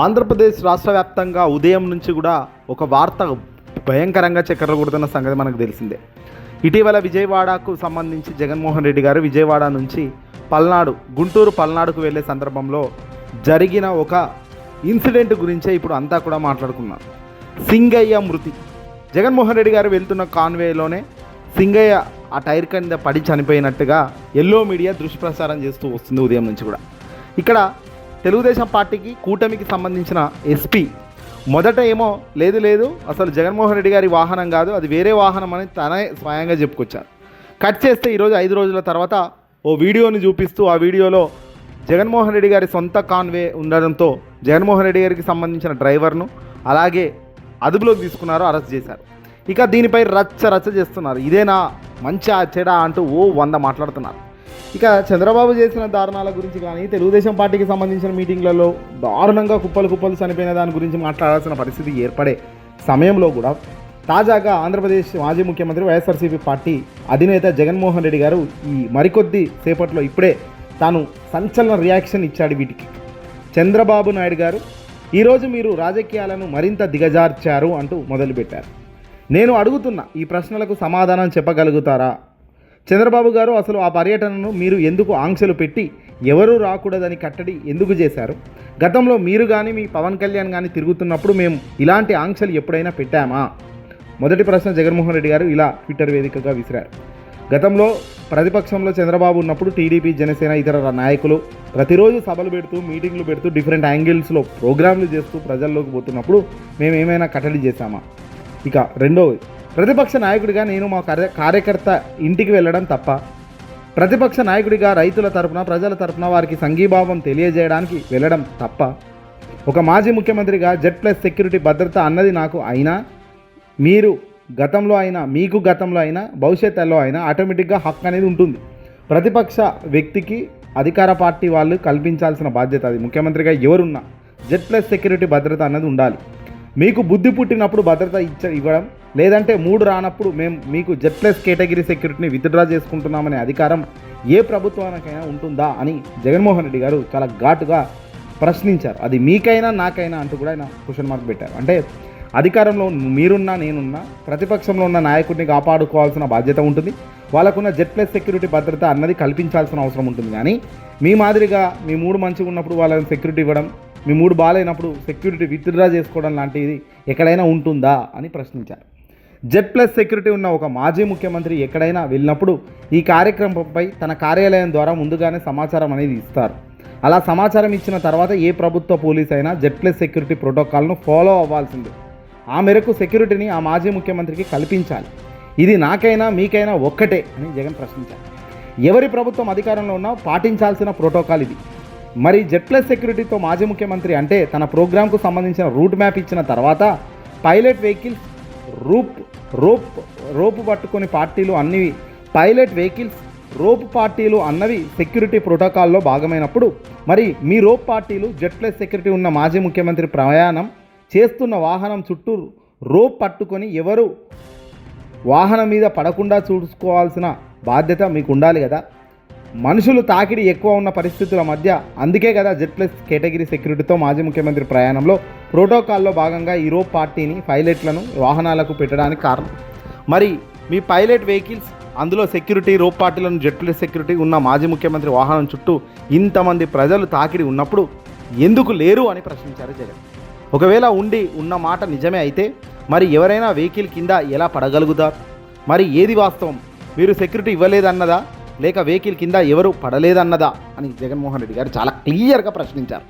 ఆంధ్రప్రదేశ్ రాష్ట్ర వ్యాప్తంగా ఉదయం నుంచి కూడా ఒక వార్త భయంకరంగా చక్కర్లు కొడుతున్న సంగతి మనకు తెలిసిందే. ఇటీవల విజయవాడకు సంబంధించి జగన్మోహన్ రెడ్డి గారు విజయవాడ నుంచి పల్నాడు గుంటూరు పల్నాడుకు వెళ్ళే సందర్భంలో జరిగిన ఒక ఇన్సిడెంట్ గురించే ఇప్పుడు అంతా కూడా మాట్లాడుకున్నారు సింగయ్య మృతి. జగన్మోహన్ రెడ్డి గారు వెళ్తున్న కాన్వేలోనే సింగయ్య ఆ టైర్ కింద పడి చనిపోయినట్టుగా ఎల్లో మీడియా దుష్ప్రచారం చేస్తూ వస్తుంది ఉదయం నుంచి కూడా. ఇక్కడ తెలుగుదేశం పార్టీకి కూటమికి సంబంధించిన ఎస్పీ. మొదట ఏమో లేదు లేదు అసలు జగన్మోహన్ రెడ్డి గారి వాహనం కాదు అది వేరే వాహనం అని తనే స్వయంగా చెప్పుకొచ్చారు. కట్ చేస్తే ఈరోజు ఐదు రోజుల తర్వాత ఓ వీడియోని చూపిస్తూ ఆ వీడియోలో జగన్మోహన్ రెడ్డి గారి సొంత కాన్వే ఉండడంతో జగన్మోహన్ రెడ్డి గారికి సంబంధించిన డ్రైవర్ను అలాగే అదుపులోకి తీసుకున్నారు అరెస్ట్ చేశారు. ఇక దీనిపై రచ్చ రచ్చ చేస్తున్నారు. ఇదేనా? మంచి చెడా అంటూ ఓ వంద మాట్లాడుతున్నారు. ఇక చంద్రబాబు చేసిన దారుణాల గురించి కానీ తెలుగుదేశం పార్టీకి సంబంధించిన మీటింగ్లలో దారుణంగా కుప్పలు కుప్పలు చనిపోయిన దాని గురించి మాట్లాడాల్సిన పరిస్థితి ఏర్పడే సమయంలో కూడా తాజాగా ఆంధ్రప్రదేశ్ మాజీ ముఖ్యమంత్రి వైఎస్ఆర్సీపీ పార్టీ అధినేత జగన్మోహన్ రెడ్డి గారు ఈ మరికొద్ది సేపట్లో ఇప్పుడే తాను సంచలన రియాక్షన్ ఇచ్చాడు వీటికి. చంద్రబాబు నాయుడు గారు ఈరోజు మీరు రాజకీయాలను మరింత దిగజార్చారు అంటూ మొదలుపెట్టారు. నేను అడుగుతున్న ఈ ప్రశ్నలకు సమాధానం చెప్పగలుగుతారా? చంద్రబాబు గారు అసలు ఆ పర్యటనను మీరు ఎందుకు ఆంక్షలు పెట్టి ఎవరూ రాకూడదని కట్టడి ఎందుకు చేశారు? గతంలో మీరు కానీ మీ పవన్ కళ్యాణ్ కానీ తిరుగుతున్నప్పుడు మేము ఇలాంటి ఆంక్షలు ఎప్పుడైనా పెట్టామా? మొదటి ప్రశ్న జగన్మోహన్ రెడ్డి గారు ఇలా ట్విట్టర్ వేదికగా విసిరారు. గతంలో ప్రతిపక్షంలో చంద్రబాబు ఉన్నప్పుడు టీడీపీ జనసేన ఇతర నాయకులు ప్రతిరోజు సభలు పెడుతూ మీటింగ్లు పెడుతూ డిఫరెంట్ యాంగిల్స్లో ప్రోగ్రాంలు చేస్తూ ప్రజల్లోకి పోతున్నప్పుడు మేము ఏమైనా కట్టడి చేశామా? ఇక రెండవది ప్రతిపక్ష నాయకుడిగా నేను మా కార్య కార్యకర్త ఇంటికి వెళ్ళడం తప్ప ప్రతిపక్ష నాయకుడిగా రైతుల తరపున ప్రజల తరపున వారికి సంఘీభావం తెలియజేయడానికి వెళ్ళడం తప్ప ఒక మాజీ ముఖ్యమంత్రిగా జెడ్ ప్లస్ సెక్యూరిటీ భద్రత అన్నది నాకు అయినా మీరు గతంలో అయినా మీకు గతంలో అయినా భవిష్యత్తులో అయినా ఆటోమేటిక్గా హక్కు అనేది ఉంటుంది. ప్రతిపక్ష వ్యక్తికి అధికార పార్టీ వాళ్ళు కల్పించాల్సిన బాధ్యత అది. ముఖ్యమంత్రిగా ఎవరున్నా జెడ్ ప్లస్ సెక్యూరిటీ భద్రత అన్నది ఉండాలి. మీకు బుద్ధి పుట్టినప్పుడు భద్రత ఇచ్చ ఇవ్వడం లేదంటే మూడు రానప్పుడు మేము మీకు జెడ్ ప్లస్ కేటగిరీ సెక్యూరిటీని విత్డ్రా చేసుకుంటున్నామనే అధికారం ఏ ప్రభుత్వానికైనా ఉంటుందా అని జగన్మోహన్ రెడ్డి గారు చాలా ఘాటుగా ప్రశ్నించారు. అది మీకైనా నాకైనా అంటూ కూడా ఆయన క్వశ్చన్ మార్క్ పెట్టారు. అంటే అధికారంలో మీరున్నా నేనున్నా ప్రతిపక్షంలో ఉన్న నాయకుడిని కాపాడుకోవాల్సిన బాధ్యత ఉంటుంది. వాళ్ళకున్న జెడ్ ప్లస్ సెక్యూరిటీ భద్రత అన్నది కల్పించాల్సిన అవసరం ఉంటుంది. కానీ మీ మాదిరిగా మీ మూడు మంచిగా ఉన్నప్పుడు వాళ్ళని సెక్యూరిటీ ఇవ్వడం మీ మూడు బాగాలేనప్పుడు సెక్యూరిటీ విత్డ్రా చేసుకోవడం లాంటిది ఎక్కడైనా ఉంటుందా అని ప్రశ్నించారు. జెడ్ ప్లస్ సెక్యూరిటీ ఉన్న ఒక మాజీ ముఖ్యమంత్రి ఎక్కడైనా వెళ్ళినప్పుడు ఈ కార్యక్రమంపై తన కార్యాలయం ద్వారా ముందుగానే సమాచారం అనేది ఇస్తారు. అలా సమాచారం ఇచ్చిన తర్వాత ఏ ప్రభుత్వ పోలీస్ అయినా జెడ్ ప్లస్ సెక్యూరిటీ ప్రోటోకాల్ను ఫాలో అవ్వాల్సిందే. ఆ మేరకు సెక్యూరిటీని ఆ మాజీ ముఖ్యమంత్రికి కల్పించాలి. ఇది నాకైనా మీకైనా ఒక్కటే అని జగన్ ప్రశ్నించారు. ఎవరి ప్రభుత్వం అధికారంలో ఉన్నా పాటించాల్సిన ప్రోటోకాల్ ఇది. మరి జెడ్ ప్లస్ సెక్యూరిటీతో మాజీ ముఖ్యమంత్రి అంటే తన ప్రోగ్రాంకు సంబంధించిన రూట్ మ్యాప్ ఇచ్చిన తర్వాత pilot vehicles rope rope rope పట్టుకొని పార్టీలు అన్నవి పైలట్ వెహికల్స్ రోప్ పార్టీలు అన్నవి సెక్యూరిటీ ప్రోటోకాల్లో భాగమైనప్పుడు మరి మీ రోప్ పార్టీలు జెడ్ ప్లస్ సెక్యూరిటీ ఉన్న మాజీ ముఖ్యమంత్రి ప్రయాణం చేస్తున్న వాహనం చుట్టూ రోప్ పట్టుకొని ఎవరు వాహనం మీద పడకుండా చూసుకోవాల్సిన బాధ్యత మీకు ఉండాలి కదా? మనుషులు తాకిడి ఎక్కువ ఉన్న పరిస్థితుల మధ్య అందుకే కదా జెడ్ ప్లస్ కేటగిరీ సెక్యూరిటీతో మాజీ ముఖ్యమంత్రి ప్రయాణంలో ప్రోటోకాల్లో భాగంగా యూరోప్ పార్టీని పైలట్లను వాహనాలకు పెట్టడానికి కారణం. మరి మీ పైలట్ వెహికల్స్ అందులో సెక్యూరిటీ రోప్ పార్టీలను జెడ్ ప్లస్ సెక్యూరిటీ ఉన్న మాజీ ముఖ్యమంత్రి వాహనం చుట్టూ ఇంతమంది ప్రజలు తాకిడి ఉన్నప్పుడు ఎందుకు లేరు అని ప్రశ్నించారు జగన్. ఒకవేళ ఉండి ఉన్న మాట నిజమే అయితే మరి ఎవరైనా వెహికల్ కింద ఎలా పడగలుగుతారు? మరి ఏది వాస్తవం? మీరు సెక్యూరిటీ ఇవ్వలేదన్నదా? లేక వెహికల్ కింద ఎవరు పడలేదన్నదా అని జగన్మోహన్ రెడ్డి గారు చాలా క్లియర్గా ప్రశ్నించారు.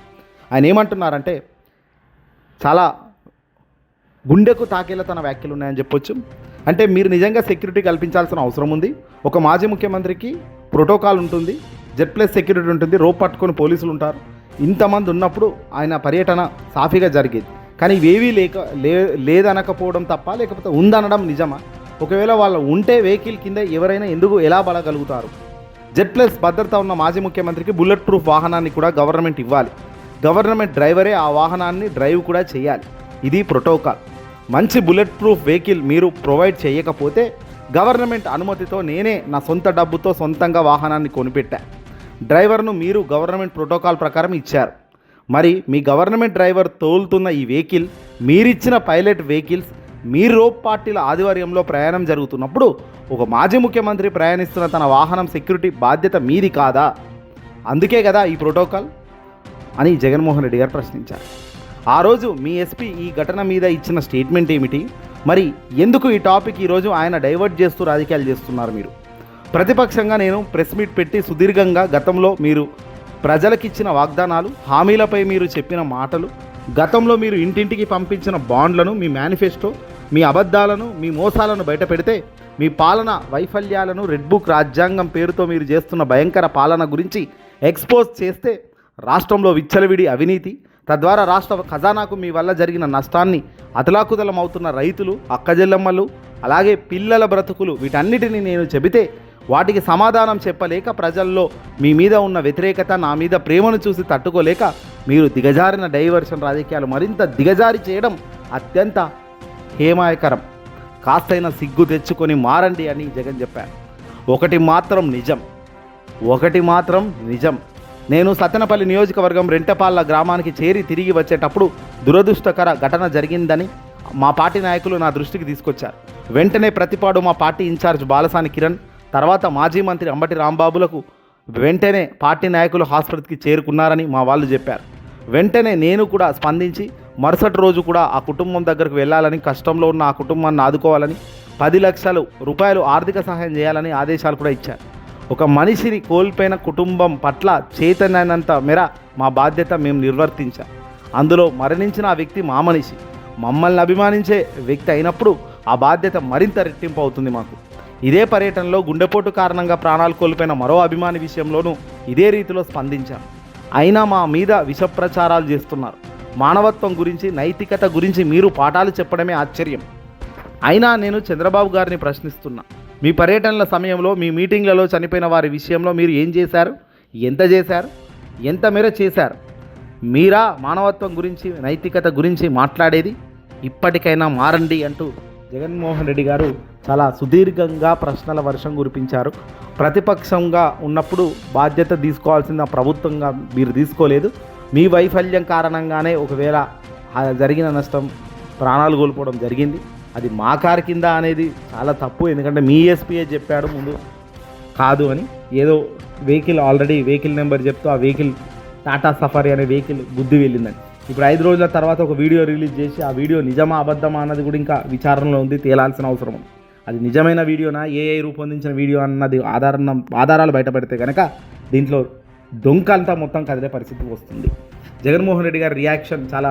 ఆయన ఏమంటున్నారంటే చాలా గుండెకు తాకేలా తన వ్యాఖ్యలు ఉన్నాయని చెప్పొచ్చు. అంటే మీరు నిజంగా సెక్యూరిటీ కల్పించాల్సిన అవసరం ఉంది. ఒక మాజీ ముఖ్యమంత్రికి ప్రోటోకాల్ ఉంటుంది. జెడ్ ప్లస్ సెక్యూరిటీ ఉంటుంది. రోప్ పట్టుకొని పోలీసులు ఉంటారు. ఇంతమంది ఉన్నప్పుడు ఆయన పర్యటన సాఫీగా జరిగేది. కానీ ఇవేవీ లేక లే లేదనకపోవడం తప్ప లేకపోతే ఉందనడం నిజమా? ఒకవేళ వాళ్ళు ఉంటే వెహికల్ కింద ఎవరైనా ఎందుకు ఎలా పడగలుగుతారు? జెడ్ ప్లస్ భద్రత ఉన్న మాజీ ముఖ్యమంత్రికి బుల్లెట్ ప్రూఫ్ వాహనాన్ని కూడా గవర్నమెంట్ ఇవ్వాలి. గవర్నమెంట్ డ్రైవరే ఆ వాహనాన్ని డ్రైవ్ కూడా చేయాలి. ఇది ప్రోటోకాల్. మంచి బుల్లెట్ ప్రూఫ్ వెహికల్ మీరు ప్రొవైడ్ చేయకపోతే గవర్నమెంట్ అనుమతితో నేనే నా సొంత డబ్బుతో సొంతంగా వాహనాన్ని కొనిపెట్టా. డ్రైవర్ను మీరు గవర్నమెంట్ ప్రోటోకాల్ ప్రకారం ఇచ్చారు. మరి మీ గవర్నమెంట్ డ్రైవర్ తోలుతున్న ఈ వెహికల్ మీరిచ్చిన పైలట్ వెహికల్స్ మీ రోప్ పార్టీల ఆధ్వర్యంలో ప్రయాణం జరుగుతున్నప్పుడు ఒక మాజీ ముఖ్యమంత్రి ప్రయాణిస్తున్న తన వాహనం సెక్యూరిటీ బాధ్యత మీది కాదా? అందుకే కదా ఈ ప్రోటోకాల్? అని జగన్మోహన్ రెడ్డి గారు ప్రశ్నించారు. ఆ రోజు మీ ఎస్పీ ఈ ఘటన మీద ఇచ్చిన స్టేట్మెంట్ ఏమిటి? మరి ఎందుకు ఈ టాపిక్ ఈరోజు ఆయన డైవర్ట్ చేస్తూ రాజకీయాలు చేస్తున్నారు మీరు? ప్రతిపక్షంగా నేను ప్రెస్ మీట్ పెట్టి సుదీర్ఘంగా గతంలో మీరు ప్రజలకిచ్చిన వాగ్దానాలు హామీలపై మీరు చెప్పిన మాటలు గతంలో మీరు ఇంటింటికి పంపించిన బాండ్లను మీ మేనిఫెస్టో మీ అబద్ధాలను మీ మోసాలను బయట పెడితే మీ పాలన వైఫల్యాలను రెడ్ బుక్ రాజ్యాంగం పేరుతో మీరు చేస్తున్న భయంకర పాలన గురించి ఎక్స్పోజ్ చేస్తే రాష్ట్రంలో విచ్చలవిడి అవినీతి తద్వారా రాష్ట్ర ఖజానాకు మీ వల్ల జరిగిన నష్టాన్ని అతలాకుతలం అవుతున్న రైతులు అక్కజెల్లమ్మలు అలాగే పిల్లల బ్రతుకులు వీటన్నిటిని నేను చెబితే వాటికి సమాధానం చెప్పలేక ప్రజల్లో మీ మీద ఉన్న వ్యతిరేకత నా మీద ప్రేమను చూసి తట్టుకోలేక మీరు దిగజారిన డైవర్షన్ రాజకీయాలు మరింత దిగజారి చేయడం అత్యంత హేమాయకరం. కాస్తైన సిగ్గు తెచ్చుకొని మారండి అని జగన్ చెప్పారు. ఒకటి మాత్రం నిజం. ఒకటి మాత్రం నిజం. నేను సత్తెనపల్లి నియోజకవర్గం రెంటపాళ్ళ గ్రామానికి చేరి తిరిగి వచ్చేటప్పుడు దురదృష్టకర ఘటన జరిగిందని మా పార్టీ నాయకులు నా దృష్టికి తీసుకొచ్చారు. వెంటనే ప్రతిపాడు మా పార్టీ ఇన్ఛార్జ్ బాలసాని కిరణ్ తర్వాత మాజీ మంత్రి అంబటి రాంబాబులకు వెంటనే పార్టీ నాయకులు హాస్పిటల్కి చేరుకున్నారని మా వాళ్ళు చెప్పారు. వెంటనే నేను కూడా స్పందించి మరుసటి రోజు కూడా ఆ కుటుంబం దగ్గరకు వెళ్ళాలని కష్టంలో ఉన్న ఆ కుటుంబాన్ని ఆదుకోవాలని పది లక్షలు రూపాయలు ఆర్థిక సహాయం చేయాలని ఆదేశాలు కూడా ఇచ్చారు. ఒక మనిషిని కోల్పోయిన కుటుంబం పట్ల చైతన్యనంత మేర మా బాధ్యత మేము నిర్వర్తించాం. అందులో మరణించిన ఆ వ్యక్తి మా మనిషి. మమ్మల్ని అభిమానించే వ్యక్తి అయినప్పుడు ఆ బాధ్యత మరింత రెట్టింపు అవుతుంది మాకు. ఇదే పర్యటనలో గుండెపోటు కారణంగా ప్రాణాలు కోల్పోయిన మరో అభిమాని విషయంలోనూ ఇదే రీతిలో స్పందించాం. అయినా మా మీద విషప్రచారాలు చేస్తున్నారు. మానవత్వం గురించి నైతికత గురించి మీరు పాఠాలు చెప్పడమే ఆశ్చర్యం. అయినా నేను చంద్రబాబు గారిని ప్రశ్నిస్తున్నా. మీ పర్యటనల సమయంలో మీ మీటింగ్లలో చనిపోయిన వారి విషయంలో మీరు ఏం చేశారు? ఎంత చేశారు? ఎంత మేర చేశారు? మీరా మానవత్వం గురించి నైతికత గురించి మాట్లాడేది? ఇప్పటికైనా మారండి అంటూ జగన్మోహన్ రెడ్డి గారు చాలా సుదీర్ఘంగా ప్రశ్నల వర్షం కురిపించారు. ప్రతిపక్షంగా ఉన్నప్పుడు బాధ్యత తీసుకోవాల్సిన ప్రభుత్వంగా మీరు తీసుకోలేదు. మీ వైఫల్యం కారణంగానే ఒకవేళ జరిగిన నష్టం ప్రాణాలు కోల్పోవడం జరిగింది. అది మా కారు కింద అనేది చాలా తప్పు. ఎందుకంటే మీ ఎస్పీఏ చెప్పాడు ముందు కాదు అని. ఏదో వెహికల్ ఆల్రెడీ వెహికల్ నెంబర్ చెప్తూ ఆ వెహికల్ టాటా సఫారీ అనే వెహికల్ గుద్ది వెళ్ళిందని. ఇప్పుడు ఐదు రోజుల తర్వాత ఒక వీడియో రిలీజ్ చేసి ఆ వీడియో నిజమా అబద్ధమా అన్నది కూడా ఇంకా విచారణలో ఉంది. తేలాల్సిన అవసరం ఉంది. అది నిజమైన వీడియోనా? ఏఐ రూపొందించిన వీడియో అన్నది ఆధారణ ఆధారాలు బయటపడితే కనుక దీంట్లో డొంక అంతా మొత్తం కదిలే పరిస్థితి వస్తుంది. జగన్మోహన్ రెడ్డి గారి రియాక్షన్ చాలా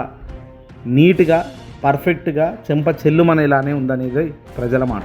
నీట్గా పర్ఫెక్ట్గా చెంప చెల్లుమనేలానే ఉందనేది ప్రజల మాట.